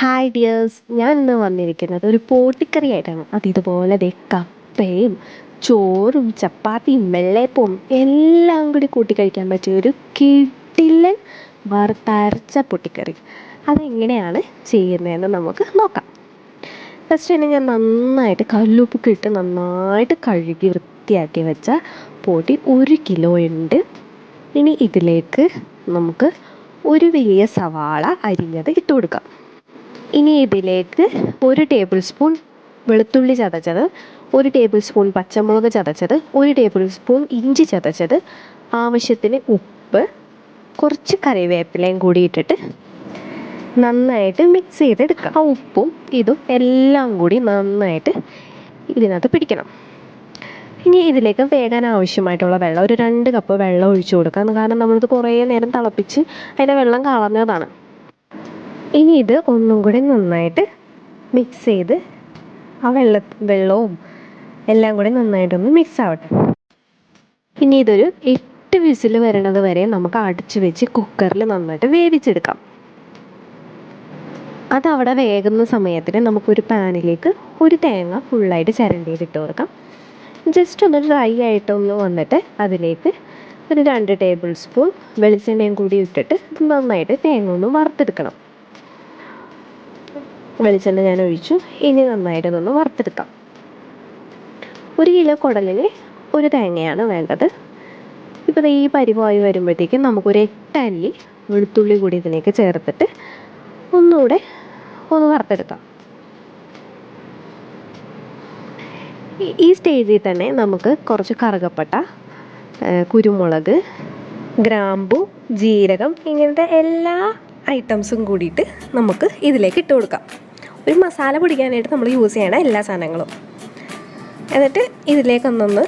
Hi dears ഞാൻ ഇന്ന് വന്നിരിക്കുന്നത് ഒരു പോട്ടിക്കറി ആയിട്ടാണ് അത് ഇതുപോലെ ദേ കപ്പയും ചോറും ചപ്പാത്തിയും വെള്ളയപ്പവും എല്ലാം കൂടി കൂട്ടി കഴിക്കാൻ പറ്റിയ ഒരു കിടിലൻ വറുത്തരച്ച പൊട്ടിക്കറി. അതെങ്ങനെയാണ് ചെയ്യുന്നതെന്ന് നമുക്ക് നോക്കാം. ഫസ്റ്റ് തന്നെ ഞാൻ നന്നായിട്ട് കല്ലുപ്പൊക്കെ ഇട്ട് നന്നായിട്ട് കഴുകി വൃത്തിയാക്കി വെച്ച പൊടി ഒരു കിലോ ഉണ്ട്. ഇനി ഇതിലേക്ക് നമുക്ക് ഒരു വലിയ സവാള അരിഞ്ഞത് ഇട്ട് കൊടുക്കാം. ഇനി ഇതിലേക്ക് ഒരു ടേബിൾ സ്പൂൺ വെളുത്തുള്ളി ചതച്ചത് ഒരു ടേബിൾ സ്പൂൺ പച്ചമുളക് ചതച്ചത് ഒരു ടേബിൾ സ്പൂൺ ഇഞ്ചി ചതച്ചത് ആവശ്യത്തിന് ഉപ്പ് കുറച്ച് കറിവേപ്പിലയും കൂടി ഇട്ടിട്ട് നന്നായിട്ട് മിക്സ് ചെയ്തെടുക്കുക ആ ഉപ്പും ഇതും എല്ലാം കൂടി നന്നായിട്ട് ഇതിനകത്ത് പിടിക്കണം. ഇനി ഇതിലേക്ക് വേകാൻ ആവശ്യമായിട്ടുള്ള വെള്ളം ഒരു രണ്ട് കപ്പ് വെള്ളം ഒഴിച്ചു കൊടുക്കാം. കാരണം നമ്മളിത് കുറേ നേരം തിളപ്പിച്ച് അതിന്റെ വെള്ളം കളഞ്ഞതാണ്. ഇനി ഇത് ഒന്നും കൂടി നന്നായിട്ട് മിക്സ് ചെയ്ത് ആ വെള്ള വെള്ളവും എല്ലാം കൂടി നന്നായിട്ടൊന്ന് മിക്സ് ആവട്ടെ. ഇനി ഇതൊരു എട്ട് വിസിൽ വരണത് വരെ നമുക്ക് അടച്ചു വെച്ച് കുക്കറിൽ നന്നായിട്ട് വേവിച്ചെടുക്കാം. അത് അവിടെ വേകുന്ന സമയത്തിന് നമുക്കൊരു പാനിലേക്ക് ഒരു തേങ്ങ ഫുള്ളായിട്ട് ചിരണ്ടിയിട്ട് കൊടുക്കാം. ജസ്റ്റ് ഒന്ന് ഡ്രൈ ആയിട്ടൊന്ന് വന്നിട്ട് അതിലേക്ക് ഒരു രണ്ട് ടേബിൾ സ്പൂൺ വെളിച്ചെണ്ണയും കൂടി ഇട്ടിട്ട് നന്നായിട്ട് തേങ്ങ ഒന്ന് വറുത്തെടുക്കണം. വെളിച്ചെണ്ണ ഞാൻ ഒഴിച്ചു. ഇനി നന്നായിട്ട് ഒന്ന് വറുത്തെടുക്കാം. ഒരു കിലോ കുടലിന് ഒരു തേങ്ങയാണ് വേണ്ടത്. ഇപ്പോൾ ഈ പരിവായി വരുമ്പോഴത്തേക്കും നമുക്കൊരു എട്ടല്ലി വെളുത്തുള്ളി കൂടി ഇതിലേക്ക് ചേർത്തിട്ട് ഒന്നുകൂടെ ഒന്ന് വറുത്തെടുക്കാം. ഈ സ്റ്റേജിൽ തന്നെ നമുക്ക് കുറച്ച് കറുകപ്പട്ട കുരുമുളക് ഗ്രാമ്പു ജീരകം ഇങ്ങനത്തെ എല്ലാ ഐറ്റംസും കൂടിയിട്ട് നമുക്ക് ഇതിലേക്ക് ഇട്ട് കൊടുക്കാം. ഒരു മസാല പിടിക്കാനായിട്ട് നമ്മൾ യൂസ് ചെയ്യണ എല്ലാ സാധനങ്ങളും. എന്നിട്ട് ഇതിലേക്കൊന്നൊന്ന്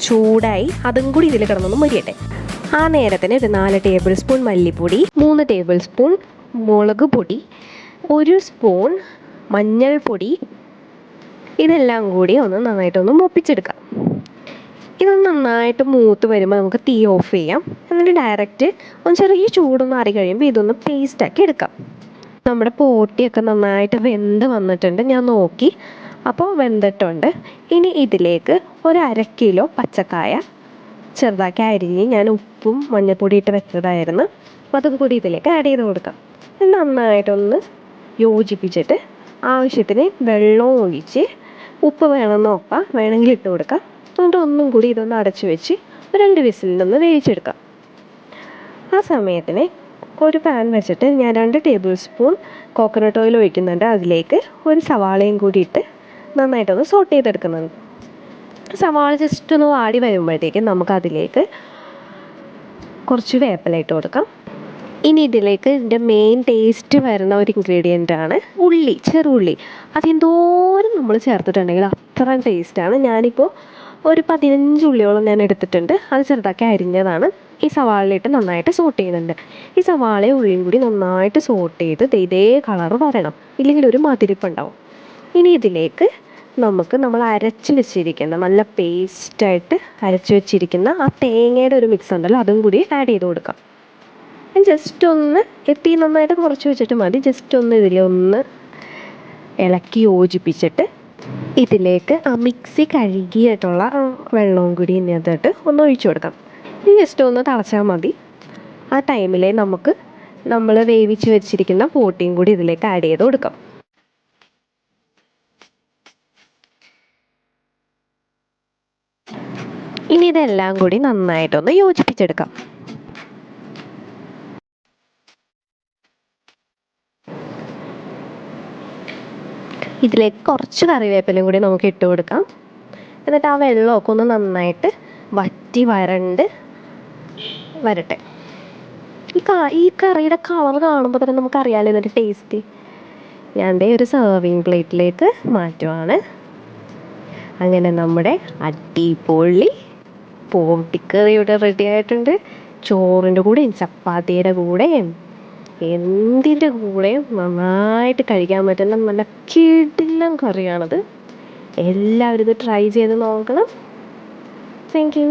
ചൂടായി അതും കൂടി ഇതിൽ കിടന്നൊന്ന് മുരിയട്ടെ. ആ നേരത്തിന് ഒരു നാല് ടേബിൾ സ്പൂൺ മല്ലിപ്പൊടി മൂന്ന് ടേബിൾ സ്പൂൺ മുളക് പൊടി ഒരു സ്പൂൺ മഞ്ഞൾപ്പൊടി ഇതെല്ലാം കൂടി ഒന്ന് നന്നായിട്ടൊന്ന് മൊപ്പിച്ചെടുക്കാം. ഇത് നന്നായിട്ട് മൂത്ത് വരുമ്പോൾ നമുക്ക് തീ ഓഫ് ചെയ്യാം. എന്നിട്ട് ഡയറക്റ്റ് ഒന്ന് ചെറിയ ചൂടൊന്ന് ആറി കഴിയുമ്പോൾ ഇതൊന്ന് പേസ്റ്റാക്കി എടുക്കാം. നമ്മുടെ പോട്ടിയൊക്കെ നന്നായിട്ട് വെന്ത് വന്നിട്ടുണ്ട്. ഞാൻ നോക്കി. അപ്പോൾ വെന്തിട്ടുണ്ട്. ഇനി ഇതിലേക്ക് ഒരു അര കിലോ പച്ചക്കായ ചെറുതാക്കി അരിഞ്ഞ് ഞാൻ ഉപ്പും മഞ്ഞൾപ്പൊടി ഇട്ട് വെച്ചതായിരുന്നു. അതും കൂടി ഇതിലേക്ക് ആഡ് ചെയ്ത് കൊടുക്കാം. നന്നായിട്ടൊന്ന് യോജിപ്പിച്ചിട്ട് ആവശ്യത്തിന് വെള്ളം ഒഴിച്ച് ഉപ്പ് വേണമെന്ന് നോക്കാം. വേണമെങ്കിൽ ഇട്ട് കൊടുക്കാം. എന്നിട്ട് ഒന്നും കൂടി ഇതൊന്ന് അടച്ചു വെച്ച് രണ്ട് വിസിലിനൊന്ന് വേവിച്ചെടുക്കാം. ആ സമയത്തിന് ഒരു പാൻ വെച്ചിട്ട് ഞാൻ രണ്ട് ടേബിൾ സ്പൂൺ കോക്കനട്ട് ഓയിൽ ഒഴിക്കുന്നുണ്ട്. അതിലേക്ക് ഒരു സവാളയും കൂടി ഇട്ട് നന്നായിട്ടൊന്ന് സോട്ട് ചെയ്തെടുക്കുന്നുണ്ട്. സവാള ജസ്റ്റ് ഒന്ന് വാടി വരുമ്പോഴത്തേക്കും നമുക്ക് അതിലേക്ക് കുറച്ച് വേപ്പില ഇട്ട് കൊടുക്കാം. ഇനി ഇതിലേക്ക് ഇതിന്റെ മെയിൻ ടേസ്റ്റ് വരുന്ന ഒരു ഇൻഗ്രീഡിയന്റ് ആണ് ഉള്ളി ചെറുള്ളി അതെന്തോരം നമ്മൾ ചേർത്തിട്ടുണ്ടെങ്കിൽ അത്രയും ടേസ്റ്റാണ് ഞാനിപ്പോൾ ഒരു പതിനഞ്ച് ഉള്ളിയോളം ഞാൻ എടുത്തിട്ടുണ്ട്. അത് ചെറുതാക്കി അരിഞ്ഞതാണ്. ഈ സവാളയിട്ട് നന്നായിട്ട് സോട്ട് ചെയ്യുന്നുണ്ട്. ഈ സവാളയും ഉള്ളിയും കൂടി നന്നായിട്ട് സോട്ട് ചെയ്ത് ഇതേ കളർ വരണം. ഇല്ലെങ്കിൽ ഒരു മതിരിപ്പുണ്ടാവും ഇനി ഇതിലേക്ക് നമുക്ക് നമ്മൾ അരച്ച് വെച്ചിരിക്കുന്ന നല്ല പേസ്റ്റായിട്ട് അരച്ച് വെച്ചിരിക്കുന്ന ആ തേങ്ങയുടെ ഒരു മിക്സ് ഉണ്ടല്ലോ അതും കൂടി ആഡ് ചെയ്ത് കൊടുക്കാം. ജസ്റ്റ് ഒന്ന് എത്തി നന്നായിട്ട് കുറച്ച് വെച്ചിട്ട് മതി. ജസ്റ്റ് ഒന്ന് ഇതിലൊന്ന് ഇളക്കി യോജിപ്പിച്ചിട്ട് ഇതിലേക്ക് ആ മിക്സി കഴുകിയിട്ടുള്ള വെള്ളവും കൂടി ഇതിനകത്തോട്ട് ഒന്ന് ഒഴിച്ചു കൊടുക്കാം. ഇനി ജസ്റ്റ് ഒന്ന് തിളച്ചാൽ മതി. ആ ടൈമിൽ നമുക്ക് നമ്മൾ വേവിച്ച് വെച്ചിരിക്കുന്ന പോട്ടിയും കൂടി ഇതിലേക്ക് ആഡ് ചെയ്ത് കൊടുക്കാം. ഇനി ഇതെല്ലാം കൂടി നന്നായിട്ടൊന്ന് യോജിപ്പിച്ചെടുക്കാം. ഇതിലേക്ക് കുറച്ച് കറിവേപ്പിലയും കൂടി നമുക്ക് ഇട്ട് കൊടുക്കാം. എന്നിട്ട് ആ വെള്ളമൊക്കെ ഒന്ന് നന്നായിട്ട് വറ്റി വരണ്ട് വരട്ടെ. ഈ കാ ഈ കറിയുടെ കളർ കാണുമ്പോൾ തന്നെ നമുക്കറിയാമല്ലോ ഇതിന്റെ ടേസ്റ്റ് ഞാൻ ദേ ഒരു സെർവിങ് പ്ലേറ്റിലേക്ക് മാറ്റുവാണ്. അങ്ങനെ നമ്മുടെ അടിപൊളി പോട്ടിക്കറി ഇവിടെ റെഡി ആയിട്ടുണ്ട്. ചോറിന്റെ കൂടെയും ചപ്പാത്തിയുടെ കൂടെയും. എന്തിന്റെ കൂടെയും നന്നായിട്ട് കഴിക്കാൻ പറ്റുന്ന നല്ല കിടിലൻ കറിയാണത്. എല്ലാവരും ഇത് ട്രൈ ചെയ്ത് നോക്കണം. Thank you